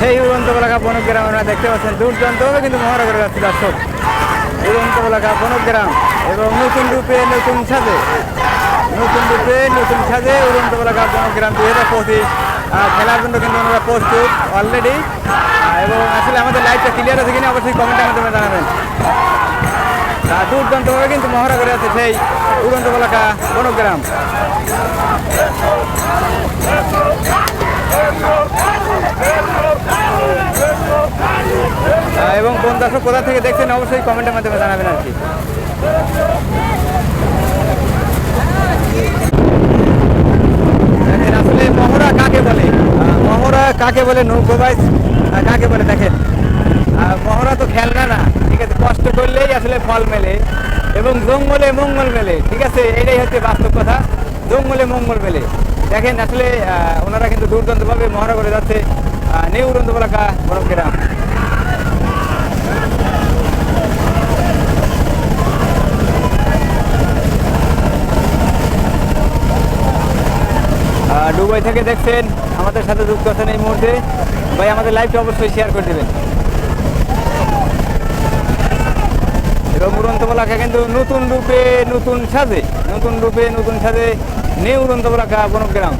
সেই উড়ন্ত এলাকা বনগ্রাম আপনারা দেখতে পাচ্ছেন। দুর্দান্তভাবে কিন্তু মহড়া করে যাচ্ছে দর্শক। উড়ন্ত এলাকা বনগ্রাম এবং নতুন রূপে নতুন সাজে। নতুন রূপে নতুন সাজে উড়ন্ত এলাকা বনগ্রাম দুই হাজার পঁচিশ। খেলার জন্য কিন্তু ওনারা প্রস্তুত অলরেডি এবং আসলে আমাদের লাইভটা ক্লিয়ার আছে কিনা অবশ্যই কমেন্টের মাধ্যমে জানাবেন। তা দুর্দান্তভাবে কিন্তু মহড়া করে আছে সেই উড়ন্ত এলাকা বনগ্রাম আহ, এবং কোন দর্শক কোথা থেকে দেখছেন অবশ্যই কমেন্টের মাধ্যমে জানাবেন আর কি। আসলে মহড়া কাকে বলে? মহড়া কাকে বলে? নৌকোবাইজ আহ, কাকে বলে? দেখেন মহড়া তো খেলনা না ঠিক আছে? কষ্ট করলেই আসলে ফল মেলে এবং জঙ্গলে মঙ্গল মেলে ঠিক আছে? এটাই হচ্ছে বাস্তব কথা। জঙ্গলে মঙ্গল মেলে। দেখেন আসলে ওনারা কিন্তু দুর্দান্তভাবে মহড়া করে যাচ্ছে নিউ উড়ন্ত বলাকা বরফগ্রাম দুবাই থেকে দেখছেন আমাদের সাথে যুক্ত আছেন এই মুহূর্তে। ভাই আমাদের লাইভটা অবশ্যই শেয়ার করে দেবেন। এবং উড়ন্তবলাকা কিন্তু নতুন রূপে নতুন সাজে নতুন রূপে নতুন সাজে নিউ উড়ন্তবলাকা বনগ্রাম।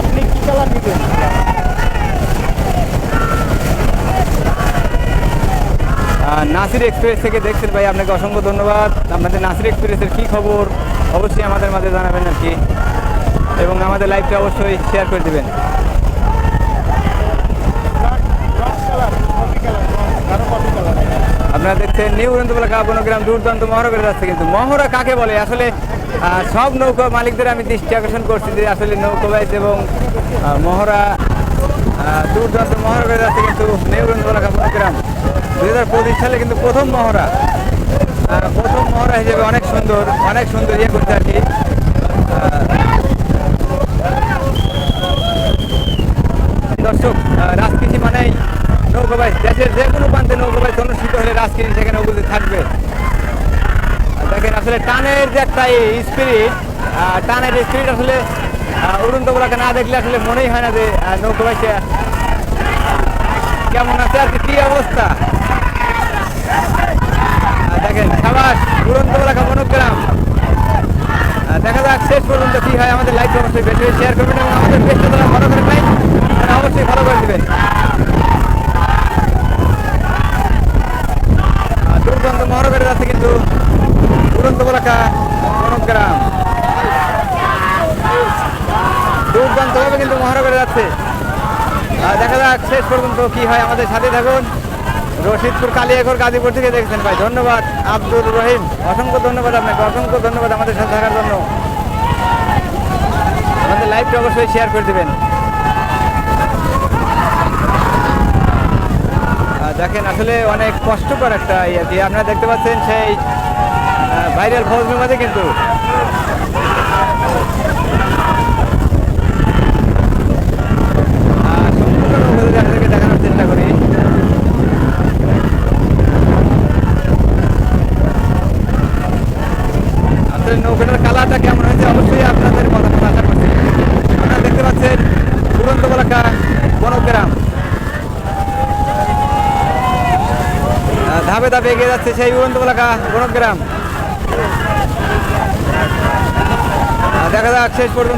আপনি কি কালার দিবেন নাসির এক্সপ্রেস থেকে দেখছেন ভাই আপনাকে অসংখ্য ধন্যবাদ। আপনাদের নাসির এক্সপ্রেসের কী খবর? অবশ্যই আমাদের মাঝে জানাবেন আর কি। এবং আমাদের লাইভটা অবশ্যই শেয়ার করে দেবেন। আপনারা দেখছেন নিউ উড়ন্তবেলা বনগ্রাম দুর্দান্ত মহড়া করে যাচ্ছে কিন্তু মহড়া কাকে বলে? আসলে সব নৌকা মালিকদের আমি দৃষ্টি আকর্ষণ করছি যে আসলে নৌকোবাইজ এবং আহ, মহড়া দুর্দান্ত মহড়া করে যাচ্ছে কিন্তু নিউ উড়ন্তবেলা বনগ্রাম দু হাজার পঁচিশ সালে কিন্তু প্রথম মহড়া। প্রথম মহড়া হিসেবে অনেক সুন্দর অনেক সুন্দর ইয়ে করতে আহ, দর্শক রাজকৃষি মানেই নৌকাবাই দেশের যে কোনো প্রান্তে নৌকাবাই অনুষ্ঠিত হলে রাজকৃষি সেখানে উপস্থিত থাকবে। দেখেন আসলে টানের যে একটা স্পিরিট টানের স্পিরিট আসলে উড়ন্তগুলাকে না দেখলে আসলে মনেই হয় না যে নৌকাবাই কেমন আছে আর কি অবস্থা আহ, দেখেন সাবাস উড়ন্তগুলাকা মনোগ্রাম আহ, দেখা যাক শেষ পর্যন্ত কি হয় আমাদের লাইভ অবশ্যই বেশি শেয়ার করবেন এবং আমাদের পেজটা যারা ফলো করেন নাই, তারা অবশ্যই ফলো করে দেবেন। দুর্গন্ধ মহড়া করে কিন্তু উড়ন্ত বলাকা মনোগ্রাম দুর্দান্তভাবে কিন্তু মহড়া করে যাচ্ছে দেখা যাক শেষ পর্যন্ত কি হয় আমাদের সাথে থাকুন। রশিদপুর কালিয়াগড় গাজীপুর থেকে দেখছেন ভাই, ধন্যবাদ। আব্দুর রহিম, অসংখ্য ধন্যবাদ আপনাকে, অসংখ্য ধন্যবাদ আমাদের সাথে থাকার জন্য। অবশ্যই শেয়ার করে দেবেন। দেখেন, আসলে অনেক কষ্টকর একটা ইয়ে আপনারা দেখতে পাচ্ছেন সেই ভাইরাল ফৌজের মধ্যে কিন্তু। ধাপে ধাপে এগিয়ে যাচ্ছে সেই উড়ন্ত এলাকা আহ, দেখা যাক শেষ পর্যন্ত